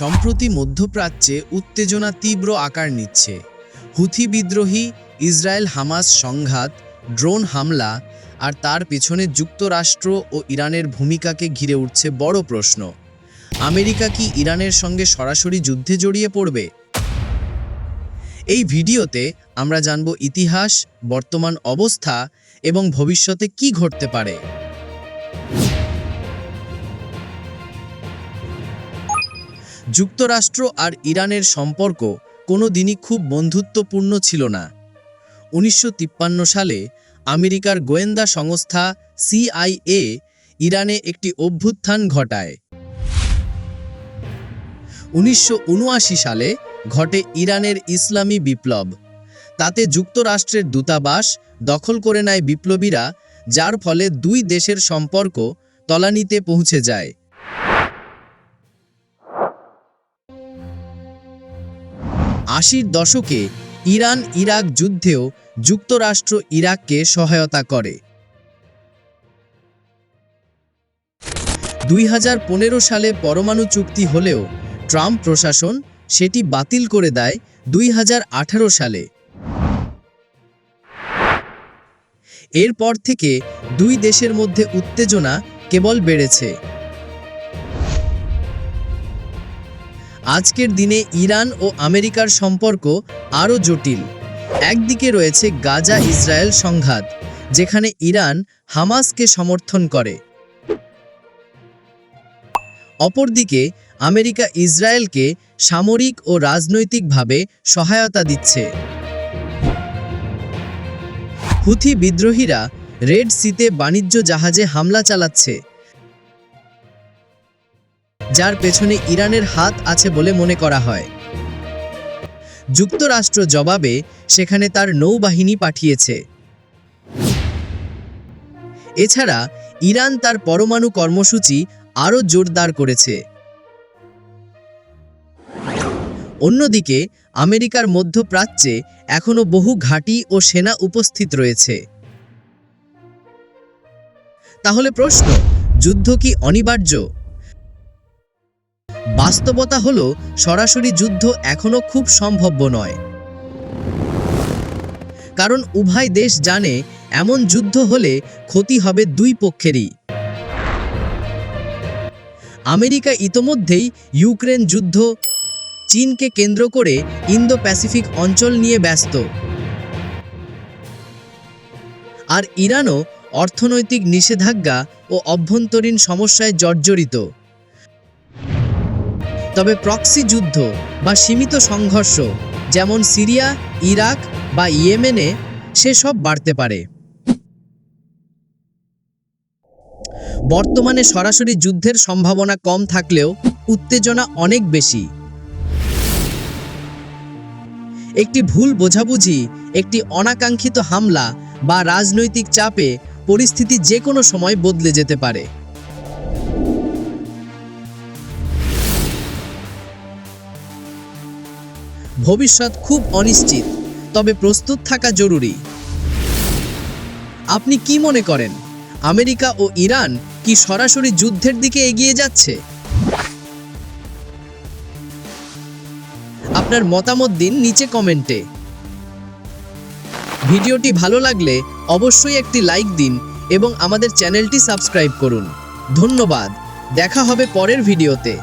সম্প্রতি মধ্যপ্রাচ্যে উত্তেজনা তীব্র আকার নিচ্ছে। হুথি বিদ্রোহী ইসরায়েল হামাস সংঘাত, ড্রোন হামলা আর তার পেছনে যুক্তরাষ্ট্র ও ইরানের ভূমিকাকে ঘিরে উঠছে বড় প্রশ্ন। আমেরিকা কি ইরানের সঙ্গে সরাসরি যুদ্ধে জড়িয়ে পড়বে? এই ভিডিওতে আমরা জানব ইতিহাস, বর্তমান অবস্থা এবং ভবিষ্যতে কি ঘটতে পারে। যুক্তরাষ্ট্র আর ইরানের সম্পর্ক কোনো দিনই খুব বন্ধুত্বপূর্ণ ছিল না। উনিশশো তিপ্পান্ন সালে আমেরিকার গোয়েন্দা সংস্থা সিআইএ ইরানে একটি অভ্যুত্থান ঘটায়। উনিশশো উনআশি সালে ঘটে ইরানের ইসলামী বিপ্লব। তাতে যুক্তরাষ্ট্রের দূতাবাস দখল করে নেয় বিপ্লবীরা, যার ফলে দুই দেশের সম্পর্ক তলানিতে পৌঁছে যায়। আশির দশকে ইরান ইরাক যুদ্ধেও যুক্তরাষ্ট্র ইরাককে সহায়তা করে। দুই হাজার পনেরো সালে পরমাণু চুক্তি হলেও ট্রাম্প প্রশাসন সেটি বাতিল করে দেয় দুই হাজার আঠারো সালে। এরপর থেকে দুই দেশের মধ্যে উত্তেজনা কেবল বেড়েছে। আজকের দিনে ইরান ও আমেরিকার সম্পর্ক আরও জটিল। একদিকে রয়েছে গাজা ইসরায়েল সংঘাত, যেখানে ইরান হামাসকে সমর্থন করে। অপরদিকে, আমেরিকা ইসরায়েলকে সামরিক ও রাজনৈতিকভাবে সহায়তা দিচ্ছে। হুথি বিদ্রোহীরা রেড সিতে বাণিজ্য জাহাজে হামলা চালাচ্ছে। যার পেছনে ইরানের হাত আছে বলে মনে করা হয়। যুক্তরাষ্ট্র জবাবে সেখানে তার নৌবাহিনী পাঠিয়েছে। এছাড়া ইরান তার পরমাণু কর্মসূচি আরও জোরদার করেছে। অন্যদিকে, আমেরিকার মধ্যপ্রাচ্যে এখনও বহু ঘাঁটি ও সেনা উপস্থিত রয়েছে। তাহলে প্রশ্ন, যুদ্ধ কি অনিবার্য? বাস্তবতা হলো, সরাসরি যুদ্ধ এখনও খুব সম্ভব্য নয়। কারণ উভয় দেশ জানে, এমন যুদ্ধ হলে ক্ষতি হবে দুই পক্ষেরই। আমেরিকা ইতোমধ্যেই ইউক্রেন যুদ্ধ, চীনকে কেন্দ্র করে ইন্দো প্যাসিফিক অঞ্চল নিয়ে ব্যস্ত। আর ইরানও অর্থনৈতিক নিষেধাজ্ঞা ও অভ্যন্তরীণ সমস্যায় জর্জরিত। তবে প্রক্সি যুদ্ধ বা সীমিত সংঘর্ষ, যেমন সিরিয়া, ইরাক বা ইয়েমেনে সেসব বাড়তে পারে। বর্তমানে সরাসরি যুদ্ধের সম্ভাবনা কম থাকলেও উত্তেজনা অনেক বেশি। একটি ভুল বোঝাবুঝি, একটি অনাকাঙ্ক্ষিত হামলা বা রাজনৈতিক চাপে পরিস্থিতি যে কোনো সময় বদলে যেতে পারে। ভবিষ্যৎ খুব অনিশ্চিত, তবে প্রস্তুত থাকা জরুরি। আপনি কি মনে করেন, আমেরিকা ও ইরান কি সরাসরি যুদ্ধের দিকে এগিয়ে যাচ্ছে? আপনার মতামত দিন নিচে কমেন্টে। ভিডিওটি ভালো লাগলে অবশ্যই একটি লাইক দিন এবং আমাদের চ্যানেলটি সাবস্ক্রাইব করুন। ধন্যবাদ, দেখা হবে পরের ভিডিওতে।